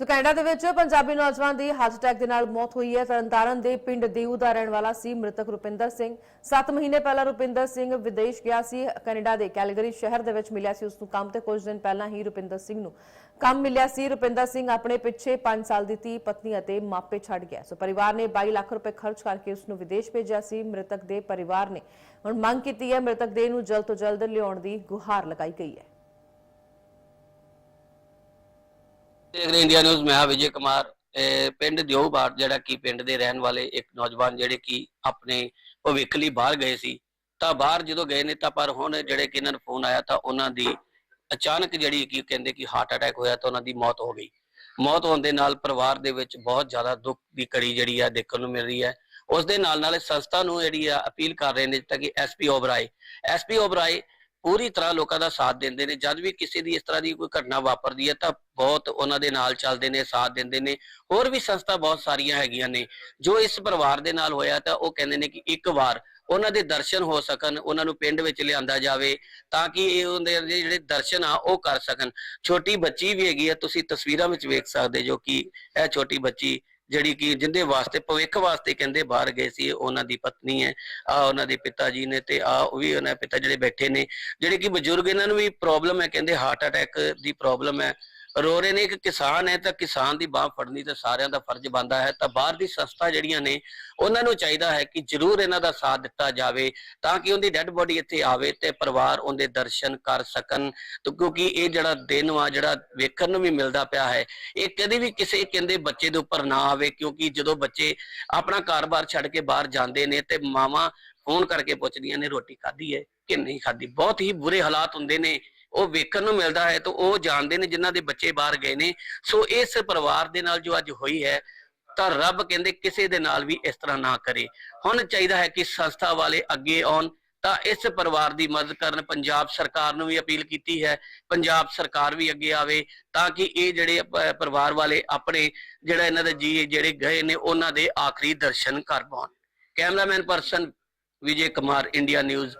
ਸੋ Canada ਦੇ ਵਿੱਚ ਪੰਜਾਬੀ ਨੌਜਵਾਨ ਦੀ ਹਾਰਟ ਅਟੈਕ ਦੇ ਨਾਲ ਮੌਤ ਹੋਈ ਹੈ। ਤਰਨਤਾਰਨ ਦੇ ਪਿੰਡ ਦੇਊ ਦਾ ਰਹਿਣ ਵਾਲਾ ਸੀ ਮ੍ਰਿਤਕ ਰੁਪਿੰਦਰ ਸਿੰਘ। 7 ਮਹੀਨੇ ਪਹਿਲਾਂ ਰੁਪਿੰਦਰ ਸਿੰਘ ਵਿਦੇਸ਼ ਗਿਆ ਸੀ। ਕੈਨੇਡਾ ਦੇ ਕੈਲਗਰੀ ਸ਼ਹਿਰ ਦੇ ਵਿੱਚ ਮਿਲਿਆ ਸੀ। ਉਸ ਨੂੰ ਕੰਮ ਤੇ ਕੁਝ ਦਿਨ ਪਹਿਲਾਂ ਹੀ ਰੁਪਿੰਦਰ ਸਿੰਘ ਨੂੰ ਕੰਮ ਮਿਲਿਆ ਸੀ। ਰੁਪਿੰਦਰ ਸਿੰਘ ਆਪਣੇ ਪਿੱਛੇ 5 ਸਾਲ ਦੀ ਧੀ, ਪਤਨੀ ਅਤੇ ਮਾਪੇ ਛੱਡ ਗਿਆ। ਸੋ ਪਰਿਵਾਰ ਨੇ 22 ਲੱਖ ਰੁਪਏ ਖਰਚ ਕਰਕੇ ਉਸ ਨੂੰ ਵਿਦੇਸ਼ ਭੇਜਿਆ ਸੀ। ਮ੍ਰਿਤਕ ਦੇ ਪਰਿਵਾਰ ਨੇ ਹੁਣ ਮੰਗ ਕੀਤੀ ਹੈ ਮ੍ਰਿਤਕ ਦੇ ਨੂੰ ਜਲਦ ਤੋਂ ਜਲਦ ਲਿਆਉਣ ਦੀ ਗੁਹਾਰ ਲਗਾਈ ਗਈ ਹੈ। ਦੇਖ ਰਹੇ ਇੰਡੀਆ ਨਿਊਜ਼ ਮੈਂ ਹਾਂ ਵਿਜੇ ਕੁਮਾਰ ਪਿੰਡ ਦਿਓਬਾਰ, ਜਿਹੜਾ ਕਿ ਪਿੰਡ ਦੇ ਰਹਿਣ ਵਾਲੇ ਇੱਕ ਨੌਜਵਾਨ ਜਿਹੜੇ ਕਿ ਆਪਣੇ ਭਵਿੱਖ ਲਈ ਬਾਹਰ ਗਏ ਸੀ, ਤਾਂ ਬਾਹਰ ਜਦੋਂ ਗਏ ਨੇ, ਤਾਂ ਪਰ ਹੁਣ ਜਿਹੜੇ ਕਿ ਇਹਨਾਂ ਨੂੰ ਫੋਨ ਆਇਆ, ਤਾਂ ਉਹਨਾਂ ਦੀ ਅਚਾਨਕ ਜਿਹੜੀ ਕਿ ਕਹਿੰਦੇ ਕਿ ਹਾਰਟ ਅਟੈਕ ਹੋਇਆ, ਤਾਂ ਉਹਨਾਂ ਦੀ ਮੌਤ ਹੋ ਗਈ। ਮੌਤ ਹੋਣ ਦੇ ਨਾਲ ਪਰਿਵਾਰ ਦੇ ਵਿੱਚ ਬਹੁਤ ਜ਼ਿਆਦਾ ਦੁੱਖ ਦੀ ਕੜੀ ਜਿਹੜੀ ਆ ਦੇਖਣ ਨੂੰ ਮਿਲ ਰਹੀ ਹੈ। ਉਸ ਦੇ ਨਾਲ ਨਾਲ ਸੰਸਥਾ ਨੂੰ ਜਿਹੜੀ ਆ ਅਪੀਲ ਕਰ ਰਹੇ ਨੇ ਤਾਂ ਕਿ ਐਸਪੀ ਓਬਰਾਏ ਐਸਪੀ ਓਬਰਾਏ ਪੂਰੀ ਤਰ੍ਹਾਂ ਲੋਕਾਂ ਦਾ ਸਾਥ ਦਿੰਦੇ ਨੇ। ਜਦ ਵੀ ਕਿਸੇ ਦੀ ਇਸ ਤਰ੍ਹਾਂ ਦੀ ਕੋਈ ਘਟਨਾ ਵਾਪਰਦੀ ਹੈ, ਤਾਂ ਬਹੁਤ ਉਹਨਾਂ ਦੇ ਨਾਲ ਚੱਲਦੇ ਨੇ, ਸਾਥ ਦਿੰਦੇ ਨੇ। ਹੋਰ ਵੀ ਸੰਸਥਾ ਬਹੁਤ ਸਾਰੀਆਂ ਹੈਗੀਆਂ ਨੇ। ਜੋ ਇਸ ਪਰਿਵਾਰ ਦੇ ਨਾਲ ਹੋਇਆ, ਤਾਂ ਉਹ ਕਹਿੰਦੇ ਨੇ ਕਿ ਇੱਕ ਵਾਰ ਉਹਨਾਂ ਦੇ ਦਰਸ਼ਨ ਹੋ ਸਕਣ, ਉਹਨਾਂ ਨੂੰ ਪਿੰਡ ਵਿੱਚ ਲਿਆਂਦਾ ਜਾਵੇ, ਤਾਂ ਕਿ ਇਹ ਉਹਦੇ ਜਿਹੜੇ ਦਰਸ਼ਨ ਆ, ਉਹ ਕਰ ਸਕਣ। ਛੋਟੀ ਬੱਚੀ ਵੀ ਹੈਗੀ ਹੈ ਤੁਸੀਂ ਤਸਵੀਰਾਂ ਵਿੱਚ ਵੇਖ ਸਕਦੇ ਜੋ ਕਿ ਇਹ ਛੋਟੀ ਬੱਚੀ ਜਿਹੜੀ ਕਿ ਜਿੰਦੇ ਵਾਸਤੇ, ਭਵਿੱਖ ਵਾਸਤੇ ਕਹਿੰਦੇ ਬਾਹਰ ਗਏ ਸੀ, ਉਹਨਾਂ ਦੀ ਪਤਨੀ ਹੈ ਆ ਉਹਨਾਂ ਦੇ ਪਿਤਾ ਜੀ ਨੇ ਤੇ ਆ ਉਹ ਵੀ ਉਹਨਾਂ ਦੇ ਪਿਤਾ ਜਿਹੜੇ ਬੈਠੇ ਨੇ। ਜਿਹੜੇ ਕਿ ਬਜ਼ੁਰਗ ਇਹਨਾਂ ਨੂੰ ਵੀ ਪ੍ਰੋਬਲਮ ਹੈ, ਕਹਿੰਦੇ ਹਾਰਟ ਅਟੈਕ ਦੀ ਪ੍ਰੋਬਲਮ ਹੈ। ਰੋ ਰਹੇ ਨੇ ਇੱਕ ਕਿਸਾਨ ਹੈ ਤਾਂ ਕਿਸਾਨ ਦੀ ਬਾਹ ਫੜਨੀ ਤਾਂ ਸਾਰਿਆਂ ਦਾ ਫਰਜ਼ ਬਣਦਾ ਹੈ। ਤਾਂ ਬਾਹਰ ਦੀ ਸੰਸਥਾ ਜਿਹੜੀਆਂ ਨੇ, ਉਹਨਾਂ ਨੂੰ ਚਾਹੀਦਾ ਹੈ ਕਿ ਜ਼ਰੂਰ ਇਹਨਾਂ ਦਾ ਸਾਥ ਦਿੱਤਾ ਜਾਵੇ ਤਾਂ ਕਿ ਉਹਦੀ ਡੈੱਡ ਬੋਡੀ ਇੱਥੇ ਆਵੇ ਤੇ ਪਰਿਵਾਰ ਉਹਦੇ ਦਰਸ਼ਨ ਕਰ ਸਕਣ। ਕਿਉਂਕਿ ਇਹ ਜਿਹੜਾ ਦਿਨ ਵਾ, ਜਿਹੜਾ ਵੇਖਣ ਨੂੰ ਵੀ ਮਿਲਦਾ ਪਿਆ ਹੈ, ਇਹ ਕਦੇ ਵੀ ਕਿਸੇ ਕਹਿੰਦੇ ਬੱਚੇ ਦੇ ਉੱਪਰ ਨਾ ਆਵੇ ਕਿਉਂਕਿ ਜਦੋਂ ਬੱਚੇ ਆਪਣਾ ਘਰ-ਬਾਰ ਛੱਡ ਕੇ ਬਾਹਰ ਜਾਂਦੇ ਨੇ ਤੇ ਮਾਵਾਂ ਫੋਨ ਕਰਕੇ ਪੁੱਛਦੀਆਂ ਨੇ ਰੋਟੀ ਖਾਧੀ ਹੈ ਕਿ ਨਹੀਂ ਖਾਧੀ। ਬਹੁਤ ਹੀ ਬੁਰੇ ਹਾਲਾਤ ਹੁੰਦੇ ਨੇ। ਉਹ ਵੇਖਣ ਨੂੰ ਮਿਲਦਾ ਹੈ ਤਾਂ ਉਹ ਜਾਣਦੇ ਨੇ ਜਿਨ੍ਹਾਂ ਦੇ ਬੱਚੇ ਬਾਹਰ ਗਏ ਨੇ। ਸੋ ਇਸ ਪਰਿਵਾਰ ਦੇ ਨਾਲ ਜੋ ਅੱਜ ਹੋਈ ਹੈ, ਤਾਂ ਰੱਬ ਕਹਿੰਦੇ ਕਿਸੇ ਦੇ ਨਾਲ ਵੀ ਇਸ ਤਰ੍ਹਾਂ ਨਾ ਕਰੇ। ਹੁਣ ਚਾਹੀਦਾ ਹੈ ਕਿ ਸੰਸਥਾ ਵਾਲੇ ਅੱਗੇ ਆਉਣ, ਤਾਂ ਇਸ ਪਰਿਵਾਰ ਦੀ ਮਦਦ ਕਰਨ। ਪੰਜਾਬ ਸਰਕਾਰ ਨੂੰ ਵੀ ਅਪੀਲ ਕੀਤੀ ਹੈ, ਪੰਜਾਬ ਸਰਕਾਰ ਵੀ ਅੱਗੇ ਆਵੇ, ਤਾਂ ਕਿ ਇਹ ਜਿਹੜੇ ਪਰਿਵਾਰ ਵਾਲੇ ਆਪਣੇ ਜਿਹੜਾ ਇਹਨਾਂ ਦੇ ਜੀ, ਜਿਹੜੇ ਗਏ ਨੇ, ਉਹਨਾਂ ਦੇ ਆਖਰੀ ਦਰਸ਼ਨ ਕਰ ਪਾਉਣ। Cameraman person Vijay Kumar, India news.